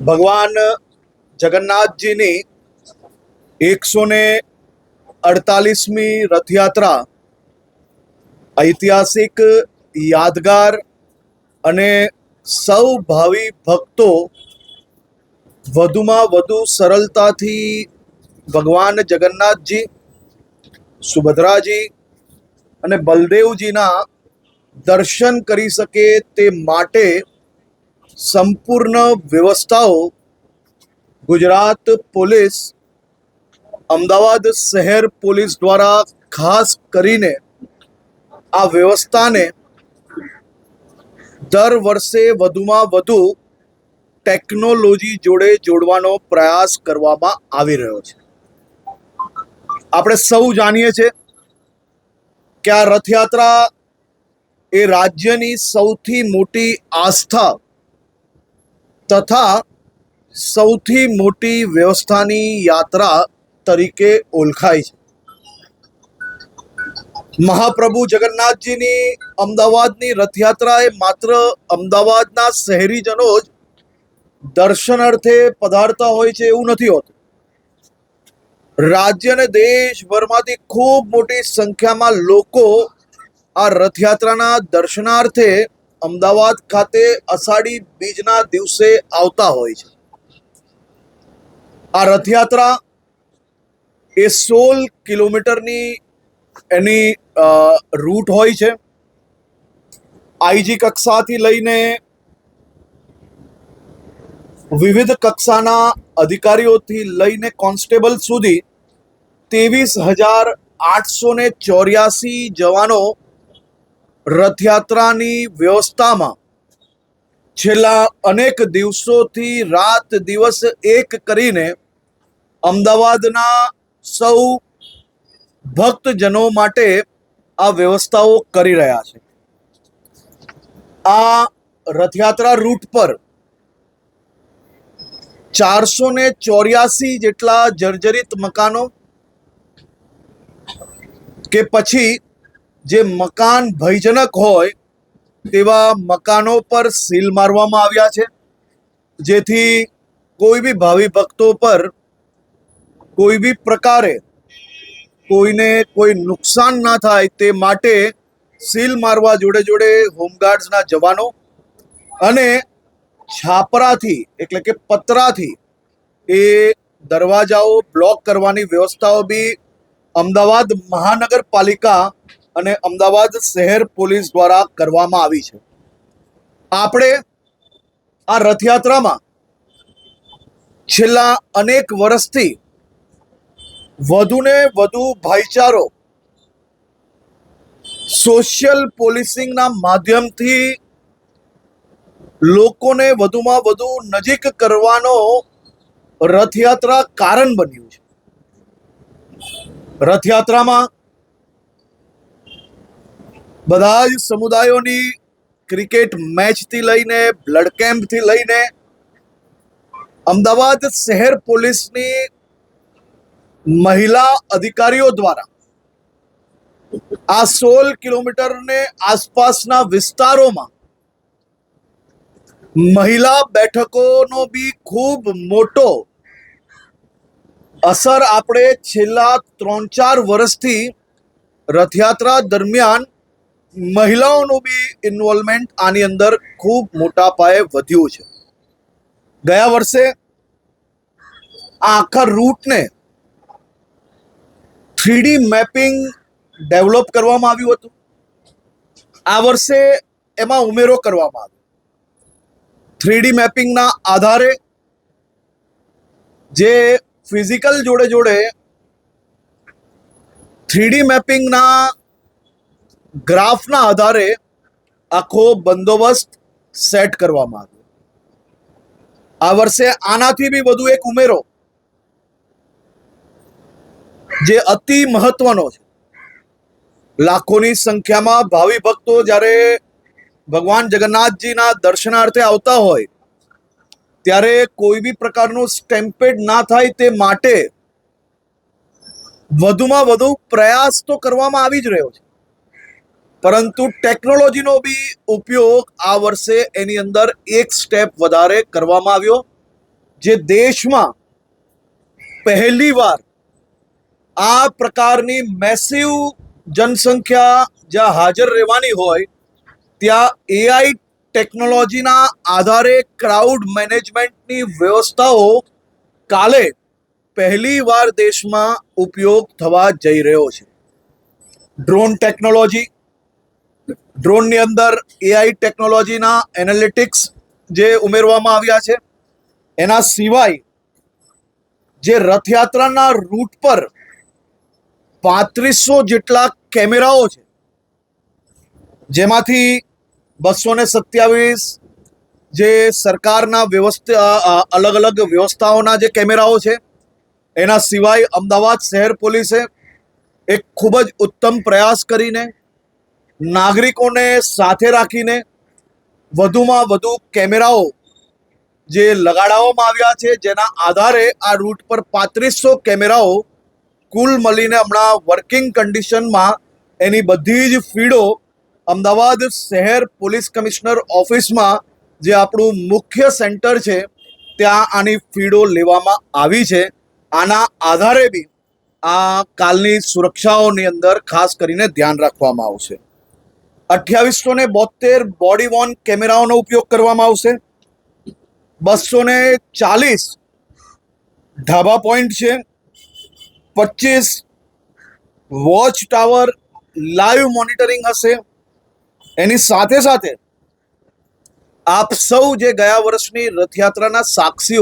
ભગવાન જગન્નાથજીની એકસો ને અડતાલીસમી રથયાત્રા ઐતિહાસિક યાદગાર અને સૌ ભાવિ ભક્તો વધુમાં વધુ સરળતાથી ભગવાન જગન્નાથજી, સુભદ્રાજી અને બલદેવજીના દર્શન કરી શકે તે માટે સંપૂર્ણ વ્યવસ્થાઓ ગુજરાત પોલીસ, અમદાવાદ શહેર પોલીસ દ્વારા ખાસ કરીને આ વ્યવસ્થાને દર વર્ષે વધુમાં વધુ ટેકનોલોજી જોડે જોડવાનો પ્રયાસ કરવામાં આવી રહ્યો છે. આપણે સૌ જાણીએ છીએ કે આ રથયાત્રા એ રાજ્યની સૌથી મોટી આસ્થા તથા સૌથી મોટી વ્યવસ્થાની યાત્રા તરીકે ઓળખાય છે. મહાપ્રભુ જગન્નાથજીની અમદાવાદની રથયાત્રા એ માત્ર અમદાવાદના શહેરીજનો જ દર્શનાર્થે પધારતા હોય છે એવું નથી હોતું. રાજ્ય અને દેશભરમાંથી ખૂબ મોટી સંખ્યામાં લોકો આ રથયાત્રાના દર્શનાર્થે અમદાવાદ ખાતે અષાઢી બીજના દિવસે આવતા હોય છે. આ રથયાત્રા એ સોળ કિલોમીટરની એની રૂટ હોય છે. આઈજી કક્ષાથી લઈને વિવિધ કક્ષાના અધિકારીઓથી લઈને કોન્સ્ટેબલ સુધી ત્રેવીસ હજાર આઠસો ને ચોર્યાસી જવાનો રથયાત્રાની વ્યવસ્થામાં છેલ્લા અનેક દિવસોથી રાત દિવસ એક કરીને અમદાવાદના સૌ ભક્તજનો માટે આ વ્યવસ્થાઓ કરી રહ્યા છે. આ રથયાત્રા રૂટ પર ચારસો ને ચોર્યાસી જેટલા જર્જરિત મકાનો કે પછી જે મકાન ભયજનક હોય, તેવા મકાનો પર સીલ મારવામાં આવ્યા છે. જેથી કોઈ બી ભાવિ ભક્તો પર કોઈ બી પ્રકારે કોઈને કોઈ નુકસાન ના થાય તે માટે સીલ મારવા જોડે જોડે હોમગાર્ડ્સના જવાનો અને છાપરાથી એટલે કે પતરાથી એ દરવાજાઓ બ્લોક કરવાની વ્યવસ્થાઓ બી અમદાવાદ મહાનગરપાલિકા અને અમદાવાદ શહેર પોલીસ દ્વારા કરવામાં આવી છે. આપણે આ રથયાત્રામાં છેલ્લા અનેક વર્ષથી વધુને વધુ ભાઈચારો સોશિયલ પોલીસિંગના માધ્યમથી લોકોને વધુમાં વધુ નજીક કરવાનો રથયાત્રા કારણ બન્યું છે. રથયાત્રામાં બધા જ સમુદાયોની ક્રિકેટ મેચથી લઈને બ્લડ કેમ્પથી લઈને અમદાવાદ શહેર પોલીસની મહિલા અધિકારીઓ દ્વારા આ સોળ કિલોમીટરને આસપાસના વિસ્તારોમાં મહિલા બેઠકોનો બી ખૂબ મોટો અસર આપણે છેલ્લા ત્રણ ચાર વર્ષથી રથયાત્રા દરમિયાન મહિલાઓનું બી ઇન્વોલ્વમેન્ટ આની અંદર ખૂબ મોટા પાયે વધ્યું છે. ગયા વર્ષે આ આખા રૂટને થ્રીડી મેપિંગ ડેવલપ કરવામાં આવ્યું હતું. આ વર્ષે એમાં ઉમેરો કરવામાં આવ્યો. થ્રીડી મેપિંગના આધારે જે ફિઝિકલ જોડે જોડે થ્રીડી મેપિંગના ગ્રાફના આધારે આખો બંદોબસ્ત સેટ કરવામાં આવ્યો. આ વર્ષે આનાથી બી વધુ એક ઉમેરો જે અતિ મહત્વનો છે. લાખોની સંખ્યામાં ભાવિ ભક્તો જ્યારે ભગવાન જગન્નાથજીના દર્શનાર્થે આવતા હોય, ત્યારે કોઈ બી પ્રકારનું સ્ટેમ્પેડ ના થાય તે માટે વધુમાં વધુ પ્રયાસ તો કરવામાં આવી જ રહ્યો છે. પરંતુ ટેકનોલોજીનો બી ઉપયોગ આ વર્ષે એની અંદર એક સ્ટેપ વધારે કરવામાં આવ્યો, જે દેશમાં પહેલીવાર આ પ્રકારની મેસિવ જનસંખ્યા જ્યાં હાજર રહેવાની હોય, ત્યાં એઆઈ ટેકનોલોજીના આધારે ક્રાઉડ મેનેજમેન્ટની વ્યવસ્થાઓ કાલે પહેલીવાર દેશમાં ઉપયોગ થવા જઈ રહ્યો છે. ડ્રોન ટેકનોલોજી ડ્રોનની અંદર એઆઈ ટેકનોલોજીના એનાલિટિક્સ જે ઉમેરવામાં આવ્યા છે, એના સિવાય જે રથયાત્રાના રૂટ પર પાંત્રીસો જેટલા કેમેરાઓ છે, જેમાંથી બસો ને સત્યાવીસ જે સરકારના વ્યવસ્થા અલગ અલગ વ્યવસ્થાઓના જે કેમેરાઓ છે, એના સિવાય અમદાવાદ શહેર પોલીસે એક ખૂબ જ ઉત્તમ પ્રયાસ કરીને નાગરિકોને સાથે રાખીને વધુમાં વધુ કેમેરાઓ જે લગાડવામાં આવ્યા છે, જેના આધારે આ રૂટ પર પાંત્રીસો કેમેરાઓ કુલ મળીને હમણાં વર્કિંગ કન્ડિશનમાં એની બધી જ ફીડો અમદાવાદ શહેર પોલીસ કમિશનર ઓફિસમાં જે આપણું મુખ્ય સેન્ટર છે, ત્યાં આની ફીડો લેવામાં આવી છે. આના આધારે બી આ કાલની સુરક્ષાઓની અંદર ખાસ કરીને ધ્યાન રાખવામાં આવશે. અઠ્યાવીસો ને બોતેર બોડી વોર્ન કેમેરાઓનો ઉપયોગ કરવામાં આવશે. બસો ને ચાલીસ ધાબા પોઈન્ટ છે. પચીસ વોચ ટાવર લાઈવ મોનિટરિંગ હશે. એની સાથે સાથે આપ સૌ જે ગયા વર્ષની રથયાત્રાના સાક્ષીઓ